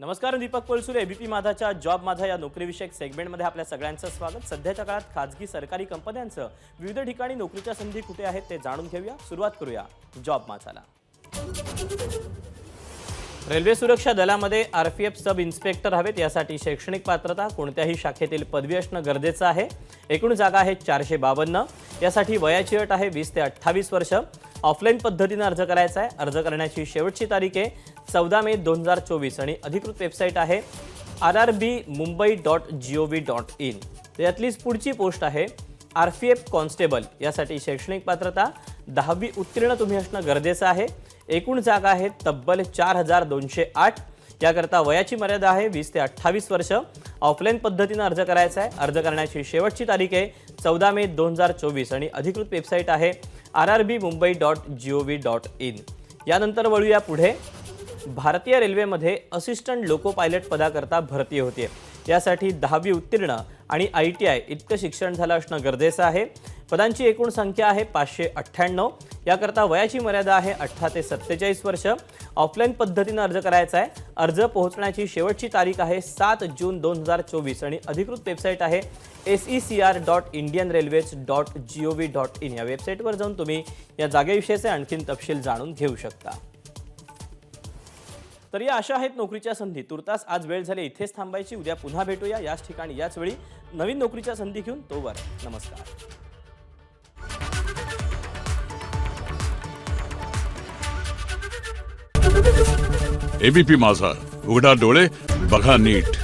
नमस्कार दीपक कोलसुरे एबीपी माझाच्या जॉब माझा या नोकरीविषयक सेगमेंटमध्ये आपल्या सगळ्यांचं स्वागत. सध्याच्या काळात खाजगी सरकारी कंपन्यांचं विविध ठिकाणी नोकरीच्या संधी कुठे आहेत ते जाणून घेऊया. सुरुवात करूया जॉब माझाला. रेल्वे सुरक्षा दलामध्ये R P F sub inspector हवेत यासाठी शैक्षणिक पात्रता कोणत्याही शाखेतील पदवी असणं गरजेचं आहे. एकूण जागा आहेत चारशे बावन्न. यासाठी वयाची अट आहे वीस ते अठ्ठावीस वर्ष. ऑफलाईन पद्धतीनं अर्ज करायचा आहे. अर्ज करण्याची शेवटची तारीख आहे चौदा मे दोन हजार चोवीस आणि अधिकृत वेबसाईट आहे R R B Mumbai dot G O V dot in. त्यातलीच पुढची पोस्ट आहे. आर पी एफ कॉन्स्टेबल यासाठी शैक्षणिक पात्रता दहावी उत्तीर्ण तुम्ही असणं गरजेचं आहे. एकूण जागा आहेत तब्बल चार हजार दोनशे आठ. याकरता वयाची मर्यादा आहे वीस ते अठ्ठावीस वर्ष. ऑफलाईन पद्धतीनं अर्ज करायचा आहे. अर्ज करण्याची शेवटची तारीख आहे चौदा मे दोन हजार चोवीस आणि अधिकृत वेबसाईट आहे R R B Mumbai dot G O V dot in. यानंतर वळूया पुढे. भारतीय रेल्वेमध्ये असिस्टंट लोको पायलट पदाकरता भरती होते यासाठी दहावी उत्तीर्ण आणि आय टी आय इतकं शिक्षण झालं असणं गरजेचं आहे. पदांची एकूण संख्या आहे पाचशे अठ्ठ्याण्णव. याकरता वयाची मर्यादा आहे अठरा ते सत्तेचाळीस वर्ष. ऑफलाईन पद्धतीनं अर्ज करायचा आहे. अर्ज पोहोचण्याची शेवटची तारीख आहे सात जून दोन हजार चोवीस आणि अधिकृत वेबसाईट आहे S E C R dot Indian railways dot G O V dot in या वेबसाईटवर जाऊन तुम्ही या जागेविषयीचे आणखीन तपशील जाणून घेऊ शकता. तर या अशा आहेत नोकरीच्या संधी. तुर्तास आज वेळ झाली इथेच थांबायची. उद्या पुन्हा भेटूया याच ठिकाणी. याच वेळी नवीन नोकरीच्या संधी घेऊन तोवर नमस्कार. एबीपी माझा. उघडा डोळे बघा नीट.